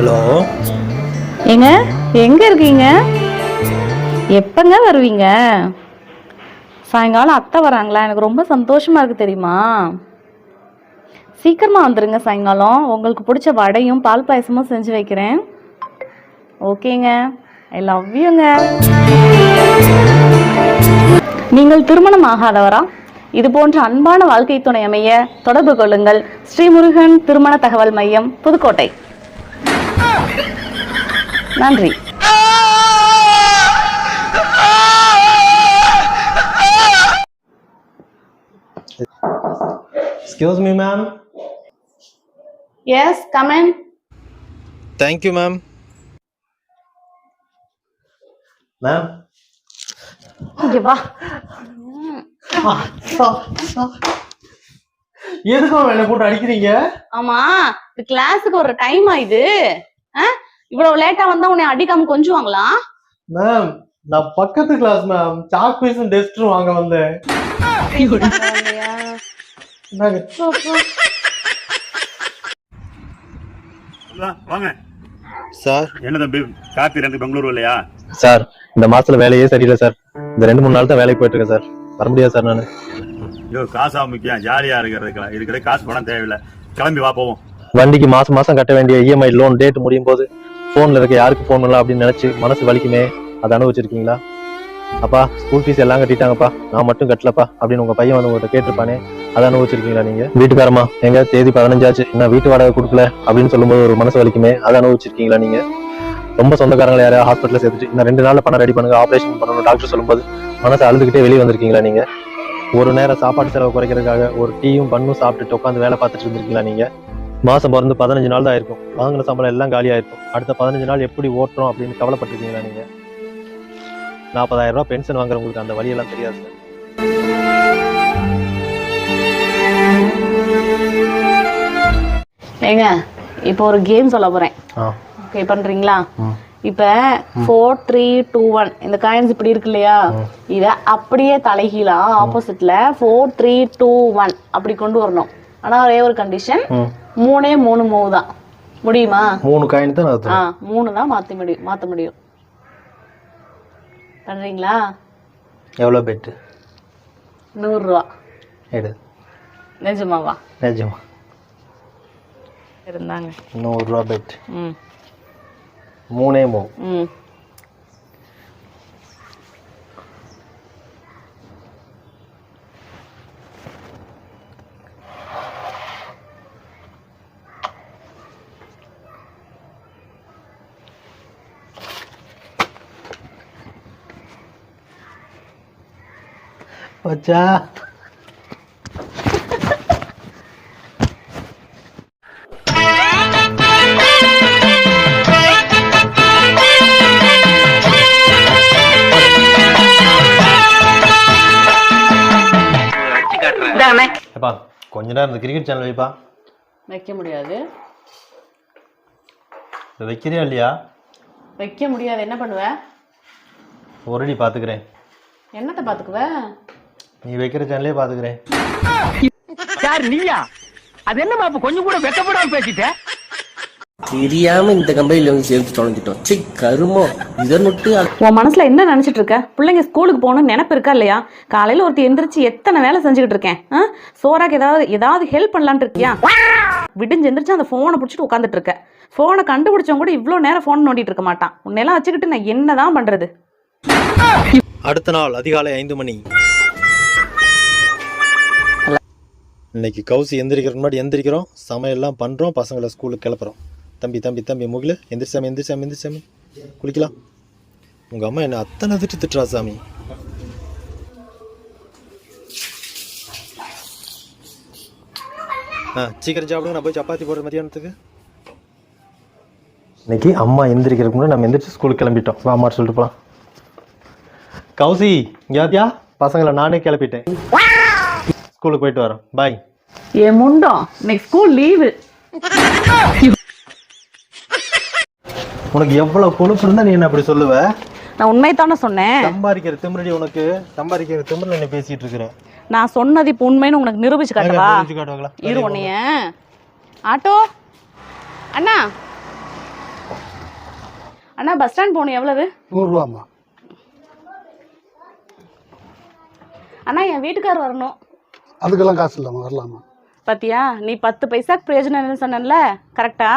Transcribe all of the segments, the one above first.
Hello. ஏங்க எங்க இருக்கீங்க? எப்பங்க வருவீங்க? சாயங்காலம் அத்தை வராங்களா? எனக்கு ரொம்ப சந்தோஷமா இருக்கு தெரியுமா? சீக்கிரமா வந்துருங்க சாயங்காலம். உங்களுக்கு பிடிச்ச வடையும் பால் பாயசமும் செஞ்சு வைக்கிறேன். ஓகேங்க. ஐ லவ் யூங்க நீங்கள் திருமணம் ஆகாதவரா? இது போன்ற அன்பான வாழ்க்கை துணை அமைய தொடர்பு கொள்ளுங்கள். ஸ்ரீமுருகன் திருமண தகவல் மையம் புதுக்கோட்டை. நன்றி. Excuse me ma'am yes come on thank you ma'am ma'am இங்க வா. எதுக்கும் என்ன போட்டு அடிக்கிறீங்க? ஆமா கிளாஸுக்கு ஒரு டைம் ஆயுது ஆ? இவ்வளவு லேட்டா வந்தா உன்னை அடிக்காம கொஞ்சுவாங்களா? மேம் நான் பக்கத்து கிளாஸ் மேம் சாக் டெஸ்ட்டும் வாங்க வந்தேன். வாங்க. சார். என்ன தம்பி காப்பி ரெண்டு பெங்களூர் இல்லையா? சார் இந்த மாசத்துல வேலையே சரியில்லை சார். இந்த ரெண்டு மூணு நாள் தான் வேலைக்கு போயிட்டு இருக்கேன் சார். வர முடியாது சார் நான். ஐயோ காசா முக்கியம். ஜாலியா இருக்கிறதுக்கு இருக்கிற காசு பணம் தேவையில்லை. கிளம்பி வா போவோம். வண்டிக்கு மாசம் மாசம் கட்ட வேண்டிய இஎம்ஐ லோன் டேட் முடியும் போது போன்ல இருக்க யாருக்கு போன் பண்ணலாம் அப்படின்னு நினைச்சு மனசு வலிக்குமே அதை அனுபவிச்சிருக்கீங்களா? அப்பா ஸ்கூல் ஃபீஸ் எல்லாம் கட்டிட்டாங்கப்பா நான் மட்டும் கட்டலப்பா அப்படின்னு உங்க பையன் வந்து உங்கள்கிட்ட கேட்டிருப்பானே அதை அனுபவிச்சிருக்கீங்களா நீங்க? வீட்டுக்காரமா எங்க தேதி பதினஞ்சாச்சு இன்னும் வீட்டு வாடகை கொடுக்கல அப்படின்னு சொல்லும்போது ஒரு மனசு வலிக்குமே அதை அனுபவிச்சிருக்கீங்களா நீங்க? ரொம்ப சொந்தக்காரங்களை யாரையா ஹாஸ்பிட்டல் சேர்த்துட்டு இன்னும் ரெண்டு நாளில் பணம் ரெடி பண்ணுங்க ஆபரேஷன் பண்ணணும் டாக்டர் சொல்லும்போது மனசை அழுதுகிட்டே வெளியே வந்திருக்கீங்களா நீங்க? ஒரு நேரம் சாப்பாடு செலவு குறைக்கிறதுக்காக ஒரு டீயும் பண்ணும் சாப்பிட்டுட்டு உட்காந்து வேலை பார்த்துட்டு இருந்திருக்கீங்களா நீங்க? மாசம் பிறந்து பதினஞ்சு நாள் தான் இருக்கும். வாங்கின சம்பளம் எல்லாம் காலியாயிருக்கும். அடுத்த பதினஞ்சு நாள் எப்படி ஓட்டுறோம் அப்படின்னு கவலைப்பட்டிருக்கீங்களா நீங்க? நாற்பதாயிரம் ரூபாய் பென்ஷன் வாங்குறவங்களுக்கு அந்த வழியெல்லாம் தெரியாது சார். ஏங்க இப்போ ஒரு கேம் சொல்ல போறேன். ஓகே பண்றீங்களா. இப்ப ஃபோர் த்ரீ டூ ஒன் இந்த காயின்ஸ் இப்படி இருக்கு இல்லையா? இத அப்படியே தலைகீழா ஆப்போசிட்ல ஃபோர் த்ரீ டூ ஒன் அப்படி கொண்டு வரணும். ஆனா ஒரே ஒரு கண்டிஷன் மூணே மூணு மூவ் தான். முடியுமா? மூணு காயின் தான் ஆ மூணு தான் மாத்தி முடியும் மாத்த முடியும். பண்றீங்களா? எவ்வளோ பெட்டு நூறு ரூபா. எடு. நிஜமாவா? நிஜமா. இருந்தாங்க. நூறுரூவா பெட் ம். மூணே மூ ம். வச்சா எப்பா கொஞ்ச நேரம் இந்த கிரிக்கெட் சேனல் வைப்பா. வைக்க முடியாது. இதை வைக்கிறியா இல்லையா? வைக்க முடியாது. என்ன பண்ணுவ? ஒரு அடி பார்த்துக்கிறேன் என்னத்தை பாத்துக்குவ? நீ வைக்கிற சேனலே பார்த்துக்கிறேன் யார் நீயா? அது என்னமா இப்ப கொஞ்சம் கூட வெக்கப்படாம பேசிட்ட? தெரியாம இந்த கம்பெனில வந்து சேர்த்து தொலைஞ்சிட்டோம். சரி கருமம். இதை நொட்டு உன் மனசுல என்ன நினைச்சிட்டு இருக்க? பிள்ளைங்க ஸ்கூலுக்கு போகணும்னு நினைப்பு இருக்கா இல்லையா? காலையில ஒருத்தி எந்திரிச்சு எத்தனை வேலை செஞ்சுக்கிட்டு இருக்கேன்? ஆ? சோறாக்கு ஏதாவது ஏதாவது ஹெல்ப் பண்ணலான்னு இருக்கியா? விடிஞ்சு எந்திரிச்சு அந்த ஃபோனை பிடிச்சிட்டு உட்காந்துட்டு இருக்க. ஃபோனை கண்டுபிடிச்சவங்க கூட இவ்வளோ நேரம் ஃபோன் நோண்டிட்டு இருக்க மாட்டான். உன்னெல்லாம் வச்சுக்கிட்டு நான் என்னதான் பண்றது? அடுத்த நாள் அதிகாலை ஐந்து மணி. இன்னைக்கு கௌசி எந்திரிக்கிற முன்னாடி எந்திரிக்கிறோம். சமையல்லாம் பண்ணுறோம் பசங்களை ஸ்கூலுக்கு கிளப்புறோம். தம்பி தம்பி தம்பி முகில எந்திரிச்சாமி எந்திரிச்சாமி எந்திரிச்சாமி குளிக்கலாம். உங்கள் அம்மா என்ன அத்தனை திட்டு திட்டுறா சாமி? ஆ சீக்கிரம் சாப்பிடுங்க. நான் போய் சப்பாத்தி போடுற மதியானத்துக்கு. இன்னைக்கு அம்மா எந்திரிக்கிறதுக்கு முன்னாடி நம்ம எந்திரிச்சு ஸ்கூலுக்கு கிளம்பிட்டோம். வாமான்னு சொல்லிட்டு போகலாம் கௌசி யாத்தியா பசங்களை நானே கிளப்பிட்டேன். ஸ்கூலுக்கு போயிட்டு வரோம். பாய் என் முண்டம் இன்னைக்கு ஸ்கூல் லீவு உனக்கு எவ்வளவு கொழுப்பு இருந்தா நீ என்ன அப்படி சொல்லுவ? நான் உண்மை தானே சொன்னேன். சம்பாதிக்கிற திமிரடி உனக்கு சம்பாதிக்கிற திமிரில் என்ன பேசிட்டு இருக்கிற. நான் சொன்னது இப்போ உண்மைன்னு உனக்கு நிரூபிச்சு காட்டவா? புரிஞ்சு காட்டுவாங்களா? இரு உன்னைய. ஆட்டோ. அண்ணா. அண்ணா பஸ் ஸ்டாண்ட் போகணும் எவ்வளவு? நூறுரூவாம்மா அண்ணா என் வீட்டுக்கார் வரணும். அதுக்கெல்லாம் காசு இல்லாமல் வரலாமா? பாத்தியா நீ பத்து பைசாக்கு பிரயோஜனம் இல்லைன்னு சொன்னேன்ல கரெக்டா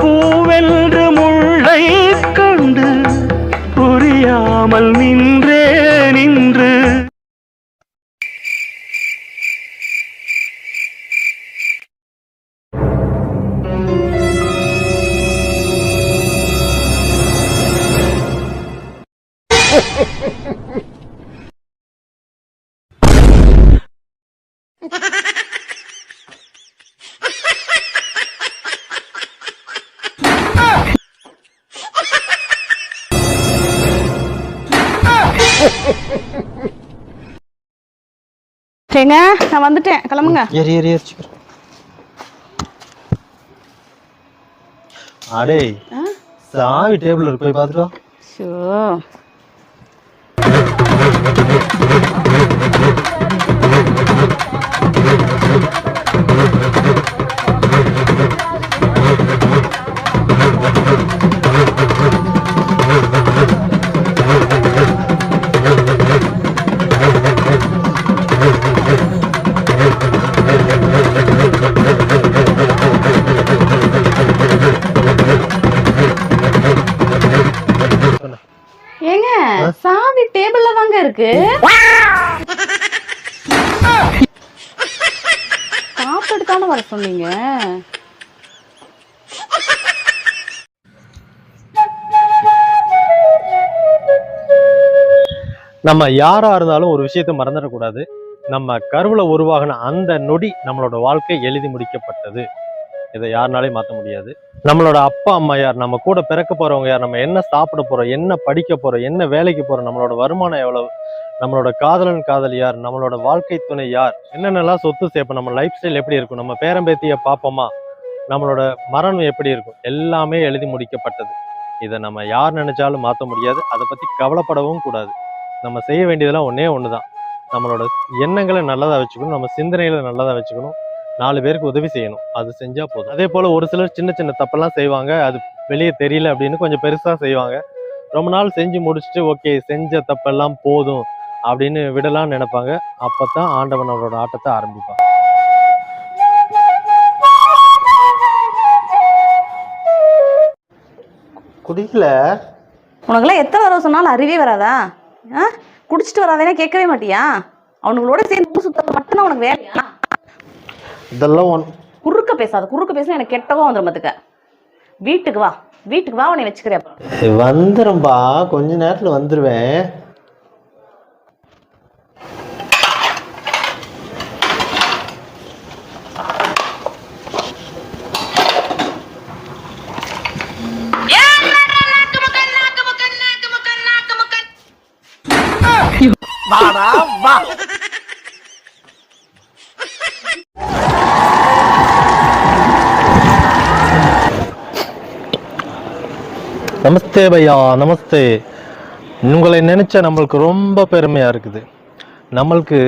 பூவென்று முள்ளை கண்டு புரியாமல் நின்றே நின்று ஏங்க நான் வந்துட்டேன். கிளம்புங்க. ஏறி ஏறி ஏறிச்சு அடே சாவி டேபிள் இருக்கு போய் பார்த்துட்டு வா. ஏங்க சாவி டேபிள்ல தாங்க இருக்கு. சாப்பிட்டு தானே வர சொன்னீங்க? நம்ம யாரா இருந்தாலும் ஒரு விஷயத்தை மறந்துடக்கூடாது நம்ம கருவுல உருவாகின அந்த நொடி நம்மளோட வாழ்க்கை எழுதி முடிக்கப்பட்டது. இதை யாருனாலையும் மாற்ற முடியாது. நம்மளோட அப்பா அம்மா யார்? நம்ம கூட பிறக்க போறவங்க யார்? நம்ம என்ன சாப்பிட போறோம்? என்ன படிக்க போறோம்? என்ன வேலைக்கு போறோம்? நம்மளோட வருமானம் எவ்வளவு? நம்மளோட காதலன் காதல் யார்? நம்மளோட வாழ்க்கை துணை யார்? என்னென்னலாம் சொத்து சேர்ப்போம்? நம்ம லைஃப் ஸ்டைல் எப்படி இருக்கும்? நம்ம பேரம்பேத்தியை பார்ப்போமா நம்மளோட மரணம் எப்படி இருக்கும்? எல்லாமே எழுதி முடிக்கப்பட்டது. இதை நம்ம யார் நினைச்சாலும் மாற்ற முடியாது. அதை பற்றி கவலைப்படவும் கூடாது. நம்ம செய்ய வேண்டியதெல்லாம் ஒன்றே ஒன்று தான் நம்மளோட எண்ணங்களை நல்லதாக வச்சுக்கணும். நம்ம சிந்தனைகளை நல்லதாக வச்சுக்கணும். நாலு பேருக்கு உதவி செய்யணும். அது செஞ்சா போதும். அதே போல ஒரு சிலர் சின்ன சின்ன தப்பெல்லாம் செய்வாங்க. அது வெளியே தெரியல அப்படின்னு கொஞ்சம் பெருசா செய்வாங்க. ரொம்ப நாள் செஞ்சு முடிச்சுட்டு ஓகே செஞ்ச தப்பெல்லாம் போதும் அப்படின்னு விடலாம்னு நினைப்பாங்க. அப்பதான் ஆண்டவன் அவரோட ஆட்டத்தை ஆரம்பிப்பான். குடிக்கல? உனக்கெல்லாம் எத்தனை தடவை சொன்னாலும் அறிவே வராதா? ஆ? குடிச்சிட்டு வராதேனே கேட்கவே மாட்டியா? அவனுங்களோட சேர்ந்து சுத்தறது மட்டும்தான் உனக்கு வேலையா? இதெல்லாம் ஒன் குறுக்க பேசாத குறுக்க பேசினா எனக்கு கெட்டவா வந்துடும் பார்த்துக்க வீட்டுக்கு வா வீட்டுக்கு வா உன்னை வச்சுக்கிறேன். வந்துடும்பா கொஞ்ச நேரத்துல வந்துருவேன். நமஸ்தே பையா நமஸ்தே. உங்களை நினச்சா நம்மளுக்கு ரொம்ப பெருமையாக இருக்குது. நம்மளுக்கு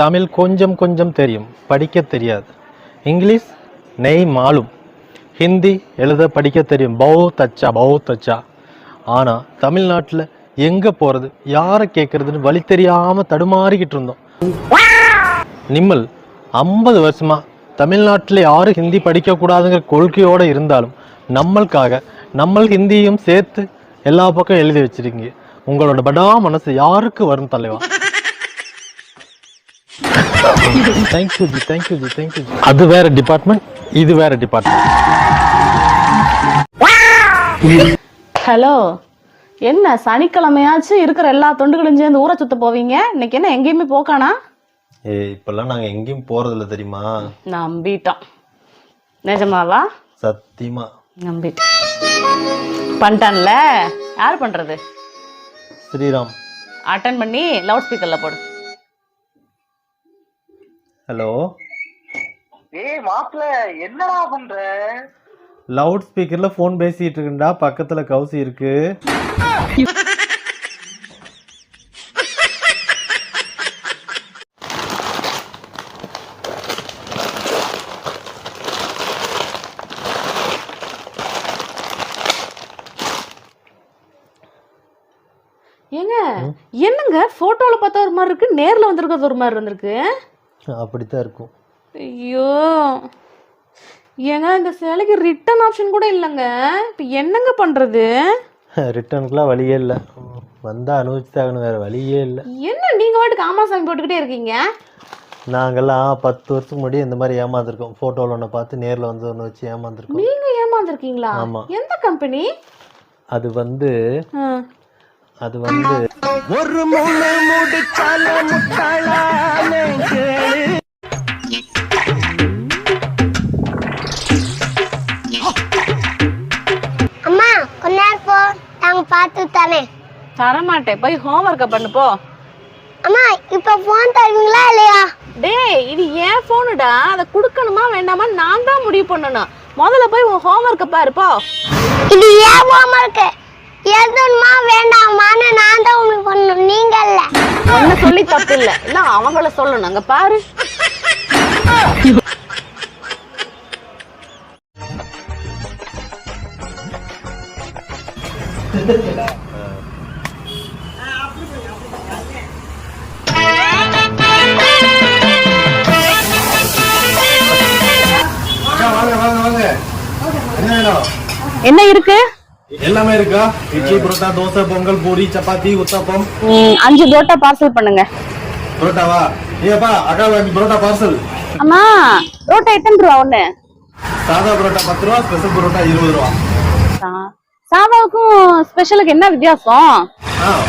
தமிழ் கொஞ்சம் கொஞ்சம் தெரியும் படிக்க தெரியாது. இங்கிலீஷ் நெய் மாலும். ஹிந்தி எழுத படிக்க தெரியும் பௌ அச்சா பௌ அச்சா ஆனால் தமிழ்நாட்டில் எங்கே போகிறது யாரை கேட்குறதுன்னு வழி தெரியாமல் தடுமாறிக்கிட்டு இருந்தோம். நிம்மல் ஐம்பது வருஷமாக தமிழ்நாட்டில் யாரும் ஹிந்தி படிக்கக்கூடாதுங்கிற கொள்கையோடு இருந்தாலும் நம்மளுக்காக நம்ம ஹிந்தியும் சேர்த்து எல்லா பக்கம் எழுதி வச்சிருக்கீங்க. உங்களோட படா மனசு யாருக்கு வரும் தலைவா? Thank you ji thank you ji thank you ji அது வேற டிபார்ட்மெண்ட் இது வேற டிபார்ட்மெண்ட் ஹலோ என்ன சனிக்கிழமையாச்சும் இருக்கிற எல்லா தொண்டுகளும் சேர்ந்து ஊரை சுத்த போவீங்க? இன்னைக்கு என்ன எங்கேயுமே போக்கானா ஏய் இப்பெல்லாம் நாங்க எங்கேயும் போறதில்ல தெரியுமா? நம்பிட்டோம். நிஜமாவா? சத்தியமா. நம்பிட்டேன் பண்ணிட்டான்ல. யார் பண்றது? ஸ்ரீராம். அட்டன் பண்ணி லவுட் ஸ்பீக்கர்ல போடு. ஹலோ ஏய் மாப்பிள்ள என்னடா பண்ற? லவுட் ஸ்பீக்கர்ல ஃபோன் பேசிட்டு இருக்குண்டா. பக்கத்துல கவுசி இருக்கு. என்னங்க போட்டோல பார்த்தா ஒரு மாதிரி இருக்கு நேர்ல வந்திருக்கிறது ஒரு மாதிரி இருந்திருக்கு அப்படித்தான் இருக்கும். ஐயோ. ஏங்க இந்த சேலைக்கு ரிட்டர்ன் ஆப்ஷன் கூட இல்லைங்க. இப்போ என்னங்க பண்றது? ரிட்டர்னுக்குலாம் வழியே இல்லை. வந்தா அனுபவிச்சுதாகணும் வேற வழியே இல்லை. என்ன நீங்க வாட்டுக்கு ஆமா சாமி போட்டுக்கிட்டே இருக்கீங்க? நாங்கெல்லாம் பத்து வருஷத்துக்கு முன்னாடி இந்த மாதிரி ஏமாந்துருக்கோம். ஃபோட்டோவில் ஒன்று பார்த்து நேரில் வந்து ஒன்று வச்சு ஏமாந்துருக்கோம். நீங்க ஏமாந்துருக்கீங்களா? ஆமா. எந்த கம்பெனி அது வந்து அது வந்து ஒரு முனை முடிச்சால முட்டாளானே கேளு. அம்மா கொஞ்ச நேரம் போ. நாங்க பார்த்து தானே தரமாட்டேன். போய் ஹோம்ஒர்க்கை பண்ணு போ. அம்மா இப்ப போன் தருவீங்களா இல்லையா? டேய் இது ஏன் ஃபோனுடா அதை கொடுக்கணுமா வேண்டாமா? நான் தான் முடிவு பண்ணணும். முதல்ல போய் உன் ஹோம்ஒர்க்கை பாரு போ. இது ஏன் போகாம இருக்கு எழுதணுமா வேண்டாமான்னு நான் தான் உங்களுக்கு பண்ணணும். நீங்க இல்ல. ஒன்னு சொல்லி தப்பு இல்ல இல்ல அவங்கள சொல்லணும்? அங்க பாரு. என்ன இருக்கு? எல்லாமே இருக்கா? இட்லி புரோட்டா தோசை பொங்கல் பூரி சப்பாத்தி உத்தப்பம். அஞ்சு புரோட்டா பார்சல் பண்ணுங்க. புரோட்டாவா? ஏப்பா அக்கா வாங்கி புரோட்டா பார்சல். அம்மா புரோட்டா எத்தனை ரூபா ஒண்ணு? சாதா புரோட்டா பத்து ரூபா ஸ்பெஷல் புரோட்டா இருபது ரூபா. சாதாவுக்கும் ஸ்பெஷலுக்கு என்ன வித்தியாசம்?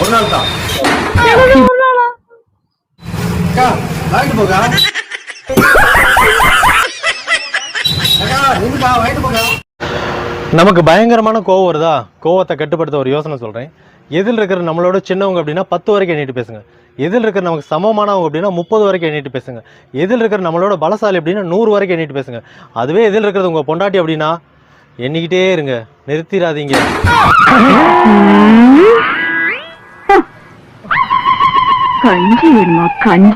ஒரு நாள் தான். ஒரு நாளா? அக்கா வாங்கிட்டு போங்க. அக்கா நின்னுப்பா வாங்கிட்டு போங்க. நமக்கு பயங்கரமான கோவம் வருதா? கோவத்தை கட்டுப்படுத்த ஒரு யோசனை சொல்கிறேன் எதில் இருக்கிற நம்மளோட சின்னவங்க அப்படின்னா பத்து வரைக்கும் எண்ணிட்டு பேசுங்க. எதில் இருக்கிற நமக்கு சமமானவங்க அப்படின்னா முப்பது வரைக்கும் எண்ணிட்டு பேசுங்க. எதில் இருக்கிற நம்மளோட பலசாலி அப்படின்னா நூறு வரைக்கும் எண்ணிட்டு பேசுங்க. அதுவே எதில் இருக்கிறது உங்கள் பொண்டாட்டி அப்படின்னா எண்ணிக்கிட்டே இருங்க. நிறுத்திடாதீங்க. கஞ்சி கஞ்சி.